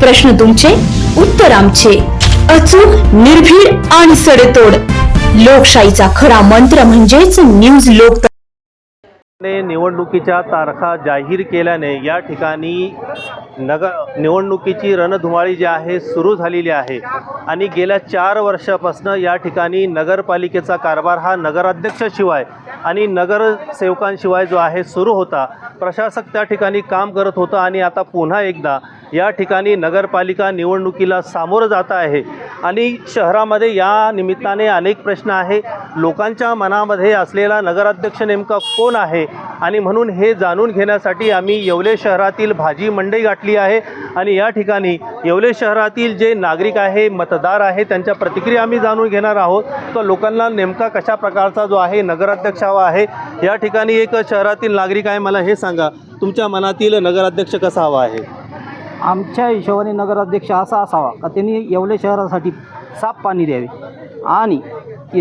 प्रश्न तुमचे उत्तर आमचे. अचूक निर्भीड आणि सडेतोड. लोकशाहीचा खरा मंत्र म्हणजेच न्यूज लोक निवडणुकीच्या तारखा जाहीर केल्याने या ठिकाणी नगर निवडणुकीची रणधुमाळी जी आहे सुरू झालेली आहे. आणि गेल्या चार वर्षापासून या ठिकाणी नगरपालिकेचा कारभार हा नगराध्यक्षाशिवाय आणि नगरसेवकांशिवाय जो आहे सुरू होता. प्रशासक त्या ठिकाणी काम करत होतं आणि आता पुन्हा एकदा या ठिकाणी नगरपालिका निवडणुकीला सामोरं जात आहे. आणि शहरामध्ये या निमित्ताने अनेक प्रश्न आहे. लोकांच्या मनामध्ये असलेला नगराध्यक्ष नेमका कोण आहे? आणि म्हणून हे जाणून घेण्यासाठी आम्ही येवले शहरातील भाजी मंडई गाठली आहे. आणि या ठिकाणी येवले शहरातील जे नागरिक आहे मतदार आहे त्यांच्या प्रतिक्रिया आम्ही जाणून घेणार आहोत. तर लोकांना नेमका कशा प्रकारचा जो आहे नगराध्यक्ष हवा आहे या ठिकाणी एक शहरातील नागरिक आहे मला हे सांगा. तुमच्या मनातील नगराध्यक्ष कसा हवा आहे? आमच्या हिशोबाने नगराध्यक्ष असा असावा का त्यांनी येवले शहरासाठी साफ पाणी द्यावे. आणि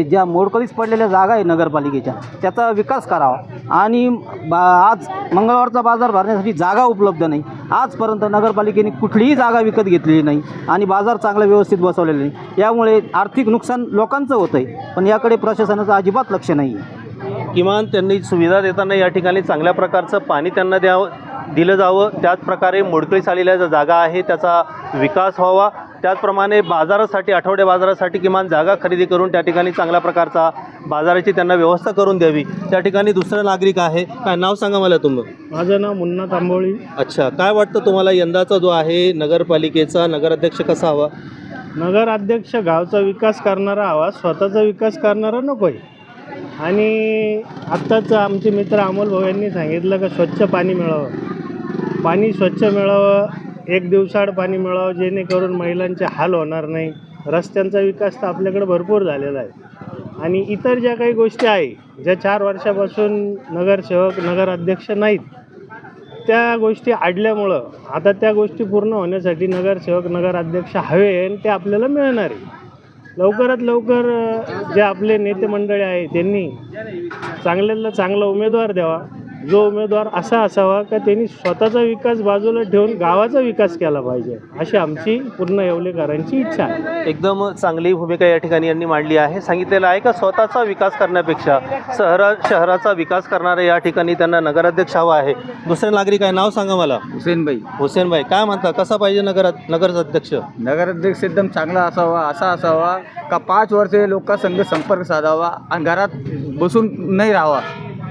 ज्या मोडकळीस पडलेल्या जागा आहे नगरपालिकेच्या त्याचा विकास करावा. आणि बा आज मंगळवारचा बाजार भरण्यासाठी जागा उपलब्ध नाही. आजपर्यंत नगरपालिकेने कुठलीही जागा विकत घेतलेली नाही आणि बाजार चांगला व्यवस्थित बसवलेला नाही. यामुळे आर्थिक नुकसान लोकांचं होतं आहे पण याकडे प्रशासनाचं अजिबात लक्ष नाही आहे किमान त्यांनी सुविधा देताना या ठिकाणी चांगल्या प्रकारचं पाणी त्यांना द्यावं दिलं जावं. त्याचप्रकारे मोडकळीस आलेल्या ज्या जागा आहे त्याचा विकास व्हावा. त्याचप्रमाणे बाजारासाठी आठवडे बाजारासाठी किमान जागा खरेदी करून त्या ठिकाणी चांगल्या प्रकारचा बाजाराची त्यांना व्यवस्था करून द्यावी. त्या ठिकाणी दुसरं नागरिक आहे. काय नाव सांगा मला तुम्ही माझं नाव मुन्ना तांबोळी. अच्छा. काय वाटतं तुम्हाला यंदाचा जो आहे नगरपालिकेचा नगराध्यक्ष कसा हवा? नगराध्यक्ष गावचा विकास करणारा हवा स्वतःचा विकास करणारा नको आहे आणि आत्ताच आमचे मित्र अमोल भाऊ यांनी सांगितलं का स्वच्छ पाणी मिळावं. पाणी स्वच्छ मिळावं एक दिवसाआड पाणी मिळावं जेणेकरून महिलांचे हाल होणार नाही. रस्त्यांचा विकास तर आपल्याकडे भरपूर झालेला आहे. आणि इतर ज्या काही गोष्टी आहे ज्या चार वर्षापासून नगरसेवक नगराध्यक्ष नाहीत त्या गोष्टी अडल्यामुळं आता त्या गोष्टी पूर्ण होण्यासाठी नगरसेवक नगराध्यक्ष हवे आणि ते आपल्याला मिळणार आहे. लवकरात लवकर जे आपले नेते मंडळी आहे त्यांनी चांगल्याला चांगला उमेदवार द्यावा. जो उमेदवार असा असावा का त्यांनी स्वतःचा विकास बाजूला ठेवून गावाचा विकास केला पाहिजे अशी आमची पूर्ण येवलेकरांची इच्छा आहे. एकदम चांगली भूमिका या ठिकाणी यांनी मांडली आहे. सांगितलेलं आहे का स्वतःचा विकास करण्यापेक्षा शहरा शहराचा विकास करणारे या ठिकाणी त्यांना नगराध्यक्ष हवा आहे. दुसरे नागरिक आहे नाव सांगा मला. हुसेनबाई. हुसेनभाई काय म्हणता कसा पाहिजे नगर नगराध्यक्ष? नगराध्यक्ष एकदम चांगला असावा असा असावा का पाच वर्षे लोकांसंग संपर्क साधावा आणि घरात बसून नाही राहावा?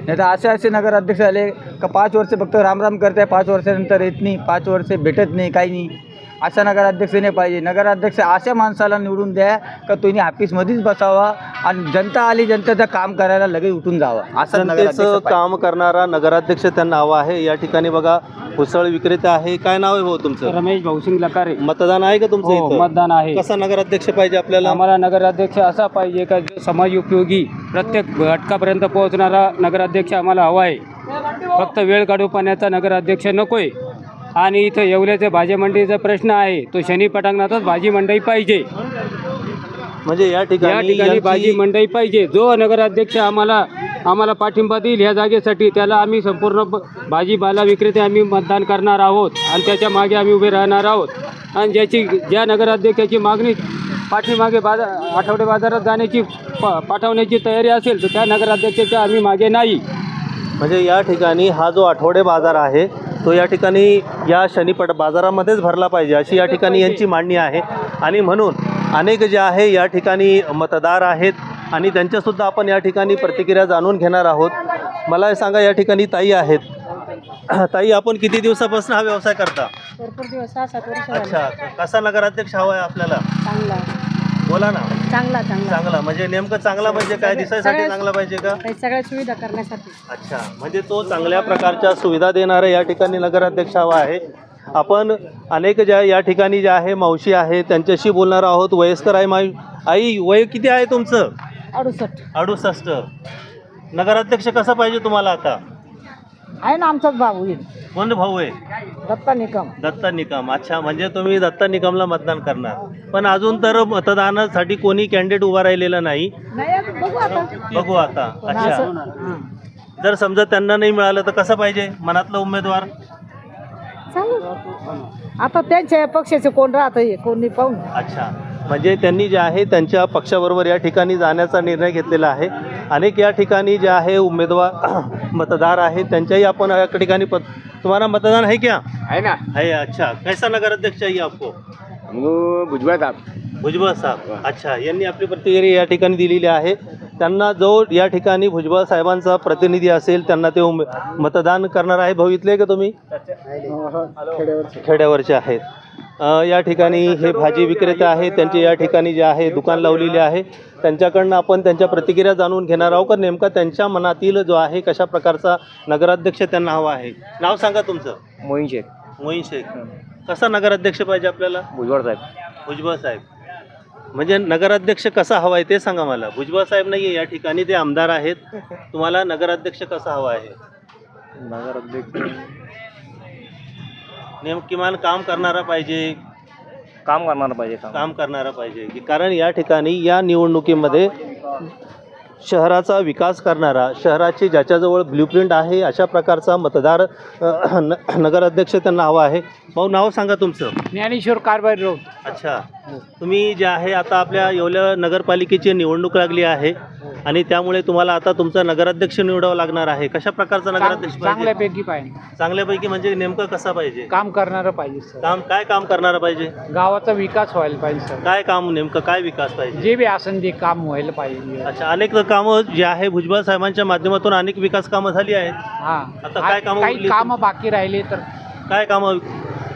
नाही तर असे असे नगराध्यक्ष आले का पाच वर्ष फक्त रामराम करते पाच वर्षानंतर येत नाही पाच वर्षे भेटत नाही काही नाही. असा नगराध्यक्ष नाही पाहिजे. नगराध्यक्ष अशा माणसाला निवडून द्या का तुम्ही ऑफिसमध्येच बसावा आणि जनता आली जनतेचं काम करायला लगेच उठून जावा. असं नगराध्यक्ष. काम करणारा नगराध्यक्ष त्यांना हवा आहे. या ठिकाणी बघा उसळ विक्रेता आहे. काय नाव आहे भाऊ तुमचं? रमेश भाऊसिंग लकारे. मतदान आहे का तुमचं हो इथं? मतदान आहे. कसा नगराध्यक्ष पाहिजे आपल्याला? आम्हाला नगराध्यक्ष असा पाहिजे का जो समाज उपयोगी प्रत्येक घटकापर्यंत पोहोचणारा नगराध्यक्ष आम्हाला हवा आहे. फक्त वेळ काढू पाण्याचा नगराध्यक्ष नको आहे आणि इथं येवल्याचं भाजी मंडईचा प्रश्न आहे तो शनी पटांगणातच भाजी मंडई पाहिजे. म्हणजे या या ठिकाणी ठिकाणी यांची- भाजी मंडई पाहिजे. जो नगराध्यक्ष आम्हाला आम्हाला पाठिंबा देईल ह्या जागेसाठी त्याला आम्ही संपूर्ण ब- भाजीपाला विक्रेते आम्ही मतदान करणार आहोत आणि त्याच्यामागे आम्ही उभे राहणार आहोत. आणि ज्याची ज्या नगराध्यक्षाची मागणी पाठीमागे बाजार आठवडे बाजारात जाण्याची प- पाठवण्याची तयारी असेल तर त्या नगराध्यक्षाच्या आम्ही मागे नाही. म्हणजे या ठिकाणी हा जो आठवडे बाजार आहे तो या ठिकाणी या शनिपट बाजारामध्येच भरला पाहिजे अशी या ठिकाणी यांची मांडणी आहे. आणि म्हणून अनेक जे आहे या ठिकाणी मतदार आहेत आणि त्यांच्यासुद्धा आपण या ठिकाणी प्रतिक्रिया जाणून घेणार आहोत. मला सांगा या ठिकाणी ताई आहेत. ताई आपण किती दिवसापासून हा व्यवसाय करता? भरपूर दिवस सहा सात वर्ष झाली. अच्छा कसा नगराध्यक्ष हवा आहे आपल्याला? चांगला बोला ना. चांगला चांगला. चांगला. म्हणजे नेमकं चांगला म्हणजे काय दिसायसाठी चांगला पाहिजे का? काही सगळ्या सुविधा करण्यासाठी. अच्छा. म्हणजे तो चांगल्या प्रकारच्या सुविधा देणारा या ठिकाणी नगराध्यक्ष हवा आहे. आपण अनेक ज्या या ठिकाणी ज्या आहे मावशी आहे त्यांच्याशी बोलणार आहोत. वयस्कर आहे माई आई वय किती आहे तुमचं? अडुसष्ट. अडुसष्ट. नगराध्यक्ष कसं पाहिजे तुम्हाला आता? आहे ना आमचाच भाऊ येईल. कोण भाऊ आहे? दत्ता निकम. दत्ता निकम. अच्छा म्हणजे तुम्ही दत्ता निकमला मतदान करणार. पण अजून तर मतदानासाठी कोणी कॅन्डिडेट उभा राहिलेला नाही. नाही आता बघू आता. बघू आता. अच्छा. असं-. जर समजा त्यांना नाही मिळालं तर कसं पाहिजे? मनातला उमेदवार? चालू आता त्यांच्या पक्षाचे कोण राहत कोणी पाहून. अच्छा. म्हणजे त्यांनी जे आहे त्यांच्या पक्षाबरोबर या ठिकाणी जाण्याचा निर्णय घेतलेला आहे. अनेक या ठिकाणी जे आहे उमेदवार मतदार आहेत. त्यांच्याही आपण या ठिकाणी पत तुम्हारा मतदान है क्या? है ना. है अच्छा. कैसा नगर अध्यक्ष चाहिए आपको? भुजबळ साहब. भुजबळ साहेब. अच्छा यांनी आपली प्रतिक्रिया या ठिकाणी दिलेली आहे. त्यांना जो या ठिकाणी भुजबळ साहेबांचा प्रतिनिधी असेल त्यांना ते उमे- मतदान करणार आहे. भाऊ इथले का तुम्ही? खेड्यावरचे आहेत. या ठिकाणी हे भाजी विक्रेते आहेत त्यांचे या ठिकाणी जे आहे दुकान लावलेले आहे. त्यांच्याकडनं आपण त्यांच्या प्रतिक्रिया जाणून घेणार आहोत का नेमका त्यांच्या मनातील जो आहे कशा प्रकारचा नगराध्यक्ष त्यांना हवा आहे. नाव सांगा तुमचं. मोहीन शेख. मोहीन शेख. कसा नगराध्यक्ष पाहिजे आपल्याला? भुजबळ साहेब. भुजबळ साहेब. म्हणजे नगराध्यक्ष कसा हवा आहे ते सांगा मला. भुजबळ साहेब नाही आहे या ठिकाणी ते आमदार आहेत. तुम्हाला नगराध्यक्ष कसा हवा आहे? नगर अध्यक्ष नेम किमान काम करणारा पाहिजे. काम करणार पाहिजे काम. काम करणारा पाहिजे. की कारण या ठिकाणी या निवडणुकीमध्ये शहराचा विकास करणारा शहराची ज्याच्याजवळ ब्ल्यूप्रिंट आहे अशा प्रकारचा मतदार अ, न नगराध्यक्ष त्यांना हवा आहे. भाऊ नाव सांगा तुमचं. ज्ञानेश्वर कारभारी रोड अच्छा. तुम्ही जे आहे आता आपल्या येवल्या नगरपालिकेची निवडणूक लागली आहे आणि त्यामुळे तुम्हाला आता तुमचा नगराध्यक्ष निवडावा लागणार आहे. कशा प्रकारचा नगराध्यक्ष पाहिजे? चांगल्यापैकी पाहिजे. चांगल्यापैकी म्हणजे नेमकं कसा पाहिजे? काम करणारं पाहिजे सर. काम काय काम करणारा पाहिजे? गावाचा विकास व्हायला पाहिजे सर. काय काम नेमकं? काय विकास पाहिजे? जे बी असेल ते काम व्हायला पाहिजे. अच्छा अनेक कामं जे आहे भुजबळ साहेबांच्या माध्यमातून अनेक विकास कामं झाली आहेत. हा. आता काय कामं काही उरली? कामं बाकी राहिले तर काय कामं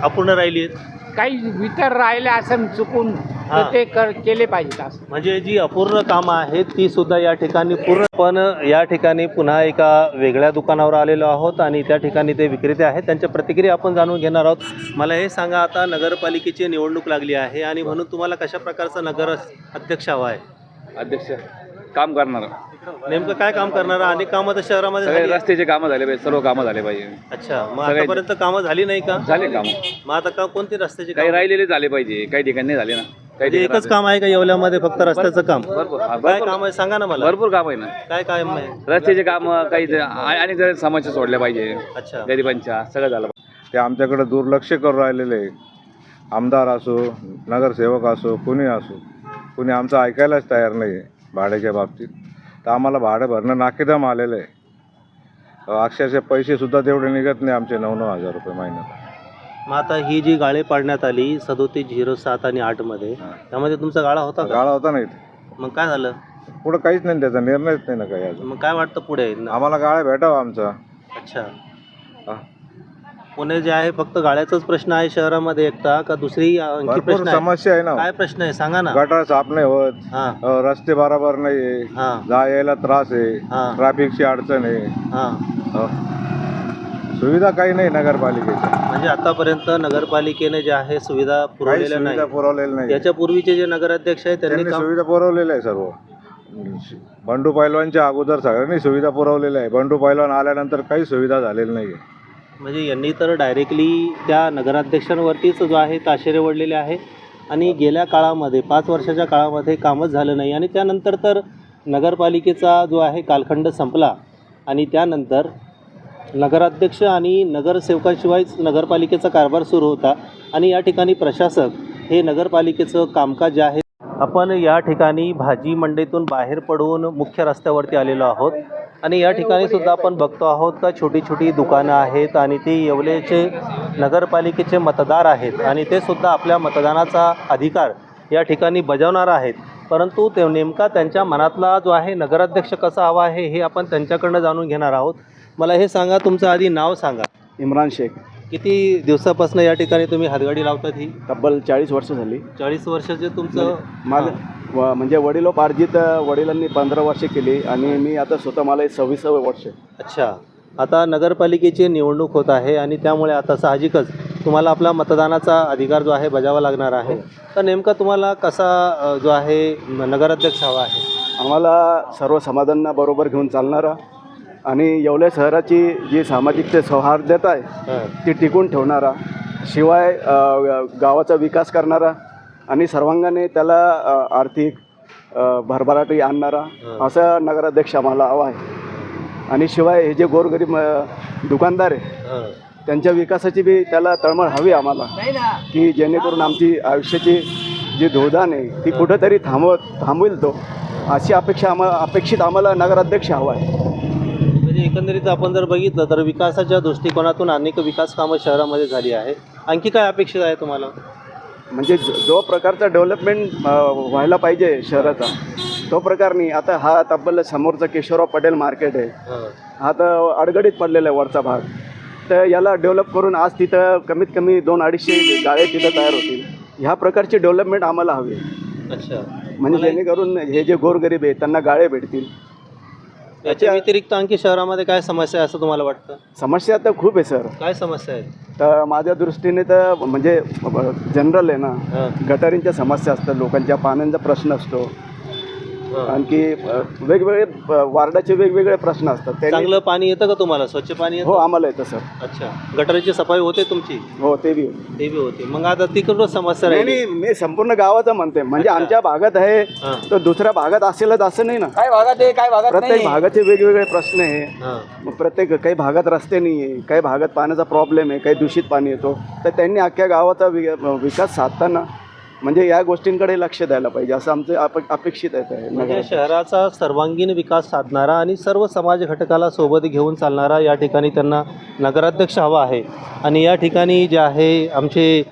अपूर्ण राहिली आहेत? काही वितर राहिले असेल चुकून. तर ते कर केले पाहिजेत असं. म्हणजे जी अपूर्ण कामं आहेत ती सुद्धा या ठिकाणी पूर्ण पण या ठिकाणी पुन्हा एका वेगळ्या दुकानावर आलेलो आहोत आणि त्या ठिकाणी ते विक्रेते आहेत. त्यांच्या प्रतिक्रिया आपण जाणून घेणार आहोत. मला हे सांगा आता नगरपालिकेची निवडणूक लागली आहे आणि म्हणून तुम्हाला कशा प्रकारचा नगर अध्यक्ष हवा आहे? अध्यक्ष काम करणार. नेमकं काय काम करणारा? अनेक कामं तर शहरामध्ये सगळे झाली आहेत. रस्त्याचे कामं झाले पाहिजे सर्व कामं झाले पाहिजे. अच्छा मग सगळे- आतापर्यंत कामं झाली नाही का? झाले काम. मग आता का कोणती रस्त्याची काही कामं? राहिलेले झाले पाहिजे काही ठिकाणी नाही झाले ना. काही म्हणजे ठिकाणी एकच काम आहे का येवल्यामध्ये फक्त रस्त्याचं काम? भरपूर हा, काय भरपूर काम आहे? सांगा ना मला. भरपूर काम आहे ना. काय काम आहे? रस्त्याचे काम काही ते- आणि जरा समस्या सोडल्या पाहिजे. अच्छा. गरिबांच्या सगळं झालं ते आमच्याकडे दुर्लक्ष करून राहिलेले आहे. आमदार असो नगरसेवक असो कुणी असो. कुणी आमचं ऐकायलाच तयार नाही आहे भाड्याच्या बाबतीत. तर आम्हाला भाडं भरणं नाकेदम आलेलं आहे. अक्षरशः पैसेसुद्धा तेवढे निघत नाही आमचे नऊ नऊ हजार रुपये महिन्यात मग आता ही जी गाळे पाडण्यात आली सदोतीस झिरो सात आणि आठमध्ये हा. त्यामध्ये तुमचा गाळा होता का? गाळा होता नाही इथे. मग काय झालं? पुढं काहीच नाही त्याचा निर्णयच नाही ना काही अजून. मग काय वाटतं पुढे? आम्हाला गाळा भेटावा आमचा. अच्छा. हा. पुणे जे आहे फक्त गाळ्याचाच प्रश्न आहे शहरामध्ये एकटा का दुसरी आणखी भरपूर प्रश्न आहे? समस्या आहे ना. काय प्रश्न आहे? सांगा ना. गटार साफ नाही होत. हा. अ, रस्ते बरोबर नाही आहे. हा. जा यायला त्रास आहे. हा. ट्रॅफिकची अडचण आहे. हा. अ, सुविधा काही नाही नगरपालिकेच्या. म्हणजे आतापर्यंत नगरपालिकेने जे आहे सुविधा काही पुरवलेल्या सुविधा नाही. पुरवलेल्या नाही. याच्या पूर्वीचे जे नगराध्यक्ष आहेत त्यांनी त्यांनी काम सुविधा पुरवलेल्या आहे सर्व. बंडू पैलवानच्या अगोदर सगळ्यांनी सुविधा पुरवलेल्या आहे बंडू पैलवान आल्यानंतर काही सुविधा झालेली नाही आहे म्हणजे यांनी तर डायरेक्टली त्या नगराध्यक्षांवरतीच जो आहे ताशेरे ओढलेले आहे. आणि गेल्या काळामध्ये पाच वर्षाच्या काळामध्ये कामच झालं नाही. आणि त्यानंतर तर नगरपालिकेचा जो आहे कालखंड संपला. आणि त्यानंतर नगराध्यक्ष आणि नगरसेवकांशिवायच नगरपालिकेचा कारभार सुरू होता. आणि या ठिकाणी प्रशासक हे नगरपालिकेचं कामकाज जे आहे आपण या ठिकाणी भाजी मंडईतून बाहेर पडून मुख्य रस्त्यावरती आलेलो आहोत. आणि या ठिकाणी सुद्धा आपण बघतो आहोत का छोटी छोटी दुकानं आहेत आणि ते येवलेचे नगरपालिकेचे मतदार आहेत आणि ते सुद्धा आपल्या मतदानाचा अधिकार या ठिकाणी बजावणार आहेत. परंतु ते नेमका त्यांच्या मनातला जो आहे नगराध्यक्ष कसा हवा आहे हे आपण त्यांच्याकडनं जाणून घेणार आहोत. मला हे सांगा तुमचं आधी नाव सांगा. इम्रान शेख. किती दिवसापासून या ठिकाणी तुम्ही हातगाडी लावतात ही? तब्बल चाळीस वर्ष झाली. चाळीस वर्षाचे तुमचं माझं व- म्हणजे वडिलोपार्जित वडिलांनी पंधरा वर्ष केली आणि मी आता स्वतः मला सव्वीसावं वर्ष अच्छा. आता नगरपालिकेची निवडणूक होत आहे आणि त्यामुळे आता साहजिकच तुम्हाला आपला मतदानाचा अधिकार जो आहे बजावा लागणार आहे. तर नेमका तुम्हाला कसा जो आहे नगराध्यक्ष हवा आहे? आम्हाला सर्व समाजांना बरोबर घेऊन चालणारा आणि येवल्या शहराची जी सामाजिक ते सौहार्दता आहे हं. ती टिकून ठेवणारा शिवाय गावाचा विकास करणारा आणि सर्वांगाने त्याला आर्थिक भरभराटी आणणारा असा नगराध्यक्ष आम्हाला हवा आहे. आणि शिवाय हे जे गोरगरीब दुकानदार आहे हं. त्यांच्या विकासाची बी त्याला तळमळ हवी आम्हाला. की जेणेकरून आमची आयुष्याची जी धोदाण आहे ती कुठंतरी थांबवत थांबवेल तो. अशी अपेक्षा आम्हाला अपेक्षित आम्हाला नगराध्यक्ष हवा आहे. म्हणजे एकंदरीत आपण जर बघितलं तर विकासाच्या दृष्टिकोनातून अनेक विकास कामं शहरामध्ये झाली आहे आणखी काय अपेक्षित आहे तुम्हाला? म्हणजे जो प्रकारचा डेव्हलपमेंट व्हायला पाहिजे शहराचा तो प्रकार नाही. आता हा तब्बल समोरचा केशवराव पटेल मार्केट आहे. हा. तर अडगडीत पडलेला आहे वरचा भाग. तर याला डेव्हलप करून आज तिथं कमीत कमी दोन अडीचशे गाळे तिथं तयार होतील. ह्या प्रकारची डेव्हलपमेंट आम्हाला हवी आहे. अच्छा. म्हणजे जेणेकरून हे जे गोरगरीब आहे त्यांना गाळे भेटतील. याच्या व्यतिरिक्त आणखी शहरामध्ये काय समस्या आहे असं तुम्हाला वाटतं? समस्या तर खूप आहे सर. काय समस्या आहेत तर माझ्या दृष्टीने तर म्हणजे जनरल आहे ना गटारींच्या समस्या असतात लोकांच्या पाण्याचा प्रश्न असतो. आणखी वेगवेगळे वार्डाचे वेगवेगळे प्रश्न असतात. त्यांनी- चांगलं पाणी येतं का तुम्हाला? स्वच्छ पाणी हो आम्हाला येतं सर. अच्छा. गटारीची सफाई होते तुमची? हो ते बी ते बी होते. मग आता तिकडून समस्या नाही राहिली. नाही, मी संपूर्ण गावाचं म्हणते म्हणजे अच्छा. आमच्या भागात आहे हां. तर दुसऱ्या भागात असेलच असं नाही ना? काय भागात आहे काय भागात प्रत्येक भागाचे वेगवेगळे प्रश्न आहे. हां. मग प्रत्येक काही भागात रस्ते नाही आहे काही भागात पाण्याचा प्रॉब्लेम आहे काही दूषित पाणी येतो. तर त्यांनी अख्ख्या गावाचा वि विकास साधताना म्हणजे या गोष्टींकडे लक्ष द्यायला पाहिजे असं आमचं अप अपेक्षित आहे म्हणजे. शहराचा सर्वांगीण विकास साधणारा आणि सर्व समाज घटकाला सोबत घेऊन चालणारा या ठिकाणी त्यांना नगराध्यक्ष हवा आहे. आणि या ठिकाणी जे आहे आमचे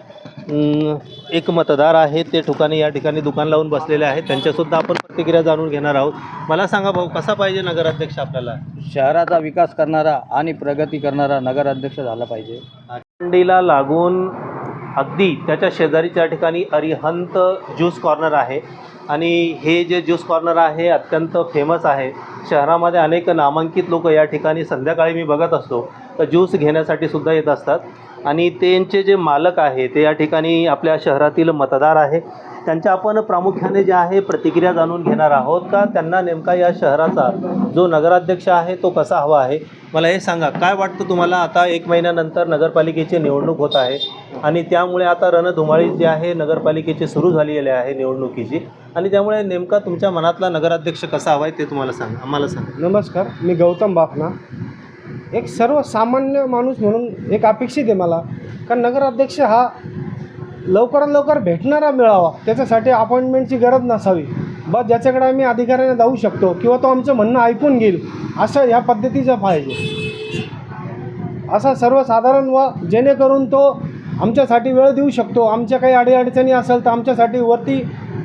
एक मतदार आहेत ते ठिकाणी या ठिकाणी दुकान लावून बसलेले आहेत. त्यांच्यासुद्धा आपण प्रतिक्रिया जाणून घेणार आहोत. मला सांगा भाऊ कसा पाहिजे नगराध्यक्ष आपल्याला? शहराचा विकास करणारा आणि प्रगती करणारा नगराध्यक्ष झाला पाहिजे. लागून अगदी त्याच्या शेजारीच्या ठिकाणी अरिहंत ज्यूस कॉर्नर आहे. आणि हे जे ज्यूस कॉर्नर आहे अत्यंत फेमस आहे. शहरामध्ये अनेक नामांकित लोक या ठिकाणी संध्याकाळी मी बघत असतो. तर ज्यूस घेण्यासाठी सुद्धा येत असतात. आणि त्यांचे जे मालक आहे ते या ठिकाणी आपल्या शहरातील मतदार आहे. त्यांच्या आपण प्रामुख्याने जे आहे प्रतिक्रिया जाणून घेणार आहोत का? त्यांना नेमका या शहराचा जो नगराध्यक्ष आहे तो कसा हवा आहे? मला हे सांगा काय वाटतं तुम्हाला? आता एक महिन्यानंतर नगरपालिकेची निवडणूक होत आहे. आणि त्यामुळे आता रणधुमाळी जी आहे नगरपालिकेची सुरू झालेली आहे निवडणुकीची. आणि त्यामुळे नेमका तुमच्या मनातला नगराध्यक्ष कसा हवा आहे ते तुम्हाला सांगा आम्हाला सांगा. नमस्कार मी गौतम बाफना एक सर्वसामान्य माणूस म्हणून एक अपेक्षित आहे मला कारण नगराध्यक्ष हा लवकरात लवकर भेटणारा मिळावा त्याच्यासाठी अपॉइंटमेंटची गरज नसावी. बस ज्याच्याकडे आम्ही अधिकाऱ्याने जाऊ शकतो किंवा तो आमचं म्हणणं ऐकून घेईल असं ह्या पद्धतीचं पाहिजे. असा सर्वसाधारण व जेणेकरून तो आमच्यासाठी वेळ देऊ शकतो. आमच्या काही अडीअडचणी असेल तर आमच्यासाठी वरती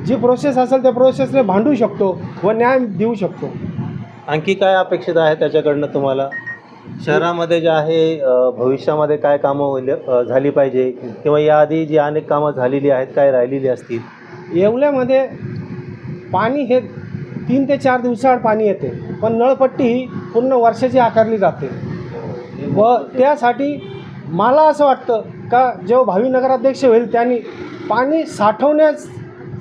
जी प्रोसेस असेल त्या प्रोसेसने भांडू शकतो व न्याय देऊ शकतो. आणखी काय अपेक्षित आहे त्याच्याकडनं तुम्हाला? शहरामध्ये जे आहे अ, भविष्यामध्ये काय कामं होईल अ, झाली पाहिजे? किंवा याआधी जी अनेक कामं झालेली आहेत काय राहिलेली असतील? येवल्यामध्ये पाणी हे तीन ते चार दिवसाआड पाणी येते. पण नळपट्टी ही पूर्ण वर्षाची आकारली जाते. व त्यासाठी मला असं वाटतं का जो भावी नगराध्यक्ष होईल त्यांनी पाणी साठवण्यास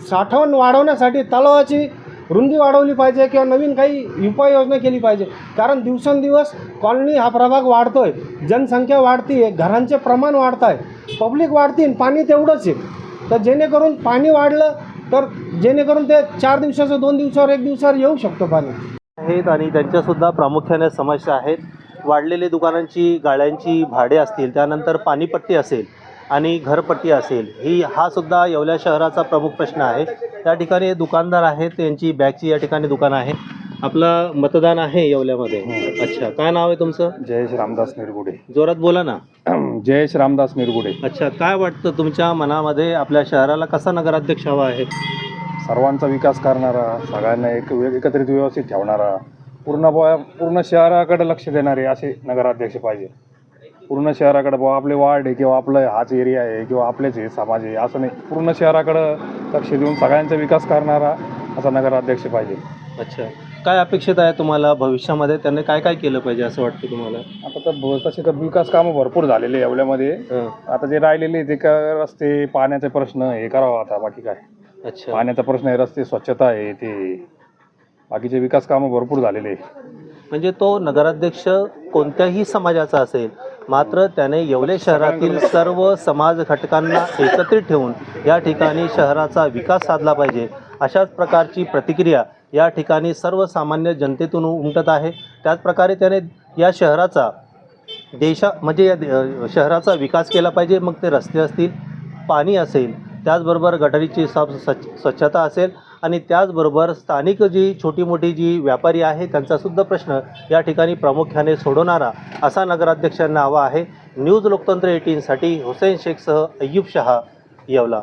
साठवण वाढवण्यासाठी तलावाची रुंदी वाढवली पाहिजे किंवा नवीन काही उपाययोजना केली पाहिजे. कारण दिवसेंदिवस कॉलनी हा प्रभाग वाढतो आहे जनसंख्या वाढती आहे घरांचे प्रमाण वाढत आहे पब्लिक वाढती आणि पाणी तेवढंच आहे. तर जेणेकरून पाणी वाढलं तर जेणेकरून ते चार दिवसाचं दोन दिवसावर एक दिवसावर येऊ शकतो पाणी. आहेत आणि त्यांच्यासुद्धा प्रामुख्याने समस्या आहेत. वाढलेले दुकानांची गाड्यांची भाडे असतील त्यानंतर पाणीपट्टी असेल आणि घरपट्टी असेल ही हा सुद्धा येवल्या शहराचा प्रमुख प्रश्न आहे. त्या ठिकाणी दुकानदार आहेत त्यांची बॅगची या ठिकाणी दुकान आहे. आपलं मतदान आहे येवल्यामध्ये. अच्छा काय नाव आहे तुमचं? जयेश रामदास निरगुडे. जोरात बोला ना. जयेश रामदास निरगुडे. अच्छा काय वाटतं तुमच्या मनामध्ये? आपल्या शहराला कसा नगराध्यक्ष हवा आहे? सर्वांचा विकास करणारा सगळ्यांना एक एकत्रित व्यवस्थित ठेवणारा पूर्ण पूर्ण शहराकडे लक्ष देणारे असे नगराध्यक्ष पाहिजे. पूर्ण शहराकडे बुवा आपले वार्ड आहे किंवा आपलं हाच एरिया आहे किंवा आपलेच आहे समाज आहे असं नाही. पूर्ण शहराकडं लक्ष देऊन सगळ्यांचा विकास करणारा असा नगराध्यक्ष पाहिजे. अच्छा. काय अपेक्षित आहे तुम्हाला भविष्यामध्ये? त्यांनी काय काय केलं पाहिजे असं वाटतं तुम्हाला? आता तर तसे तर विकास कामं भरपूर झालेले आहे येवल्यामध्ये हां. आता जे राहिलेले ते का रस्ते पाण्याचे प्रश्न हे करावं आता बाकी काय. अच्छा. पाण्याचा प्रश्न आहे रस्ते स्वच्छता आहे ते. बाकीचे विकास कामं भरपूर झालेले आहे. म्हणजे तो नगराध्यक्ष कोणत्याही समाजाचा असेल मात्र त्याने येवले शहरातील सर्व समाज घटकांना एकत्रित ठेवून या ठिकाणी शहराचा विकास साधला पाहिजे. अशाच प्रकारची प्रतिक्रिया या ठिकाणी सर्वसामान्य जनतेतून उमटत आहे. त्याचप्रकारे त्याने या शहराचा देशा म्हणजे या शहराचा विकास केला पाहिजे. मग ते रस्ते असतील पाणी असेल त्याचबरोबर गटारीची साफ स्वच्छ स्वच्छता असेल आणि त्याचबरोबर स्थानिक जी छोटी मोठी जी व्यापारी आहे त्यांचासुद्धा प्रश्न या ठिकाणी प्रामुख्याने सोडवणारा असा नगराध्यक्षांना हवा आहे. न्यूज लोकतंत्र एटीनसाठी हुसेन शेखसह अय्यूब शहा येवला.